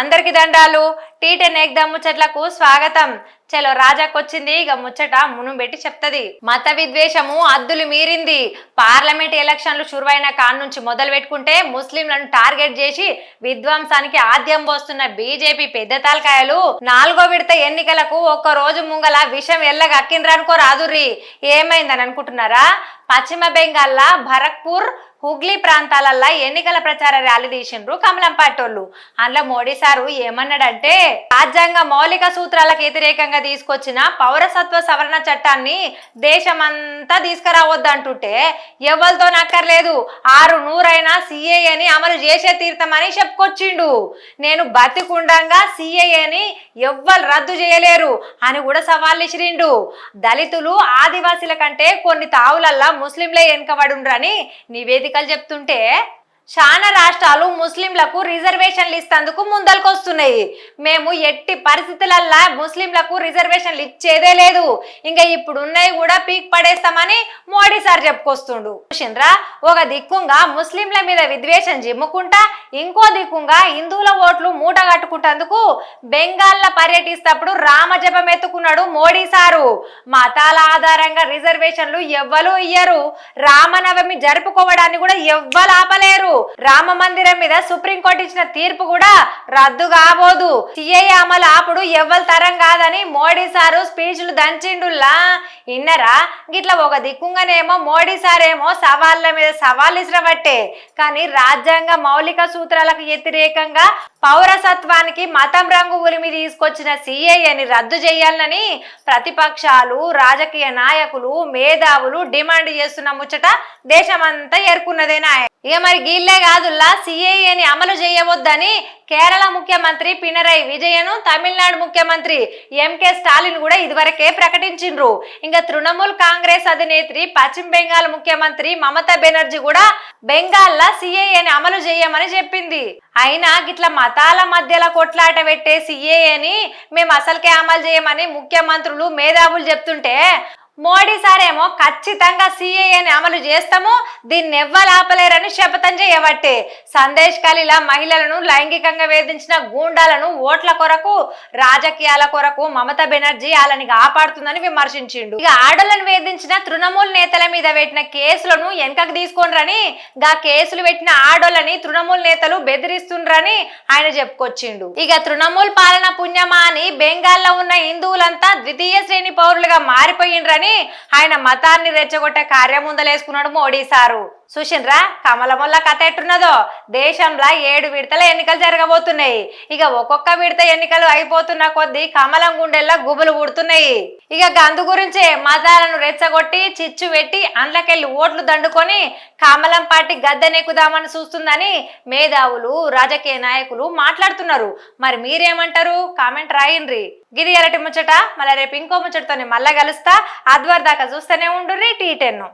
అందరికి దండాలు. టీటెన్ ఎగ్దాం ముచ్చట్లకు స్వాగతం. చలో రాజాకొచ్చింది. ఇక ముచ్చట మును పెట్టి చెప్తది. మత విద్వేషము అద్దులు మీరింది. పార్లమెంట్ ఎలక్షన్లు చురువైన కాన్ నుంచి మొదలు పెట్టుకుంటే ముస్లింలను టార్గెట్ చేసి విధ్వంసానికి ఆద్యం పోస్తున్న బీజేపీ పెద్ద తాలకాయలు నాలుగో విడత ఎన్నికలకు ఒక్క రోజు ముంగల విషం ఎల్లగక్కిండ్రనుకో రాదుర్రి. ఏమైందని అనుకుంటున్నారా? పశ్చిమ బెంగాల్లా భరత్పూర్ హుగ్లీ ప్రాంతాలల్లా ఎన్నికల ప్రచార ర్యాలీ తీసిండ్రు కమలం పాటోళ్ళు. అందులో మోడీ సారు ఏమన్నాడంటే రాజ్యాంగ మౌలిక సూత్రాలకు వ్యతిరేకంగా తీసుకొచ్చిన పౌరసత్వ సవరణ చట్టాన్ని దేశమంతా తీసుకురావద్దంటుంటే ఎవరితో నక్కర్లేదు ఆరు నూరైనా సిఏఏని అమలు చేసే తీర్థమని చెప్పుకొచ్చిండు. నేను బతికుండంగా సిఏఏని ఎవ్వరు రద్దు చేయలేరు అని కూడా సవాల్ ఇసిరిండు దళితులు ఆదివాసీల కంటే కొన్ని తావులల్లా ముస్లింలే వెనుకబడుండ్రని నివేదికలు చెప్తుంటే చాలా రాష్ట్రాలు ముస్లింలకు రిజర్వేషన్లు ఇస్తేందుకు ముందలకొస్తున్నాయి. మేము ఎట్టి పరిస్థితులల్లా ముస్లింలకు రిజర్వేషన్లు ఇచ్చేదే లేదు. ఇంకా ఇప్పుడు ఉన్నాయి కూడా పీక్ పడేస్తామని మోడీ సార్ చెప్పుకొస్తుండు. చూసిండ్రా? ఒక దిక్కుంగా ముస్లింల మీద విద్వేషం జిమ్ముకుంటా ఇంకో దిక్కుంగా హిందువుల ఓట్లు మూట కట్టుకుంటేందుకు బెంగాల్లో పర్యటిస్తప్పుడు రామజపం ఎత్తుకున్నాడు మోడీ సారు. మతాల ఆధారంగా రిజర్వేషన్లు ఎవ్వరు ఇయ్యరు. రామనవమి జరుపుకోవడాన్ని కూడా ఎవ్వరు ఆపలేరు. రామ మందిరం మీద సుప్రీంకోర్టు ఇచ్చిన తీర్పు కూడా రద్దు కాబోదు. సిఐ అమలు అప్పుడు ఎవ్వరి తరం కాదని మోడీ సారు స్పీచ్లు దంచిండుల్లా. ఇన్నరా? గిట్లా ఒక దిక్కుంగానేమో మోడీ సారేమో సవాళ్ళ మీద సవాళ్ళు ఇసిరబట్టే. కానీ రాజ్యాంగ మౌలిక సూత్రాలకు వ్యతిరేకంగా పౌరసత్వానికి మతం రంగు ఉలిమి తీసుకొచ్చిన సిఐని రద్దు చేయాలని ప్రతిపక్షాలు రాజకీయ నాయకులు మేధావులు డిమాండ్ చేస్తున్న ముచ్చట దేశమంతా ఏర్కున్నదేనా ఇక మరి గీళ్ళే కాదుల్లా సిఏఏని అమలు చేయవద్దని కేరళ ముఖ్యమంత్రి పినరై విజయను తమిళనాడు ముఖ్యమంత్రి ఎంకే స్టాలిన్ కూడా ఇదివరకే ప్రకటించిండ్రు. ఇంకా తృణమూల్ కాంగ్రెస్ అధినేత్రి పశ్చిమ బెంగాల్ ముఖ్యమంత్రి మమతా బెనర్జీ కూడా బెంగాల్లో సిఏఏని అమలు చేయమని చెప్పింది. అయినా గిట్ల మతాల మధ్యలో కొట్లాట పెట్టే సిఏఏని మేము అసలుకే అమలు చేయమని ముఖ్యమంత్రులు మేధావులు చెప్తుంటే మోడీ సారేమో ఖచ్చితంగా సిఏఏని అమలు చేస్తాము దీన్ని ఎవ్వరు ఆపలేరని శపథం చేయబట్టే. సందేశ్ కలిలా మహిళలను లైంగికంగా వేధించిన గూండాలను ఓట్ల కొరకు రాజకీయాల కొరకు మమతా బెనర్జీ వాళ్ళని కాపాడుతుందని విమర్శించిండు. ఇక ఆడలను వేధించిన తృణమూల్ నేతల మీద పెట్టిన కేసులను వెనకకు తీసుకోనరని గా కేసులు పెట్టిన ఆడోళ్ళని తృణమూల్ నేతలు బెదిరిస్తుండ్రని ఆయన చెప్పుకొచ్చిండు. ఇక తృణమూల్ పాలన పుణ్యమా అని బెంగాల్లో ఉన్న హిందువులంతా ద్వితీయ శ్రేణి పౌరులుగా మారిపోయిండ్రని ఆయన మతాన్ని రెచ్చగొట్టే కార్యం ముందలేసుకున్నాడు మోడీ సారు. చూసిండ్రా? కమలముల్ల కథ ఎట్టున్నదో? దేశంలో ఏడు విడతల ఎన్నికలు జరగబోతున్నాయి. ఇక ఒక్కొక్క విడత ఎన్నికలు అయిపోతున్న కొద్దీ కమలం గుండెల్లో గుబులు పుడుతున్నాయి. ఇక గందు గురించే మతాలను రెచ్చగొట్టి చిచ్చు పెట్టి అండ్లకెళ్ళి ఓట్లు దండుకొని కమలం పార్టీ గద్దెనెక్కుదామని చూస్తుందని మేధావులు రాజకీయ నాయకులు మాట్లాడుతున్నారు. మరి మీరేమంటారు? కామెంట్ రాయండ్రి గిది ఎరటి ముచ్చట మళ్ళీ రేపు ఇంకో ముచ్చటతోనే మళ్ళా కలుస్తా. అద్వర్ దాకా చూస్తూనే ఉండుర్రి టీ టెన్.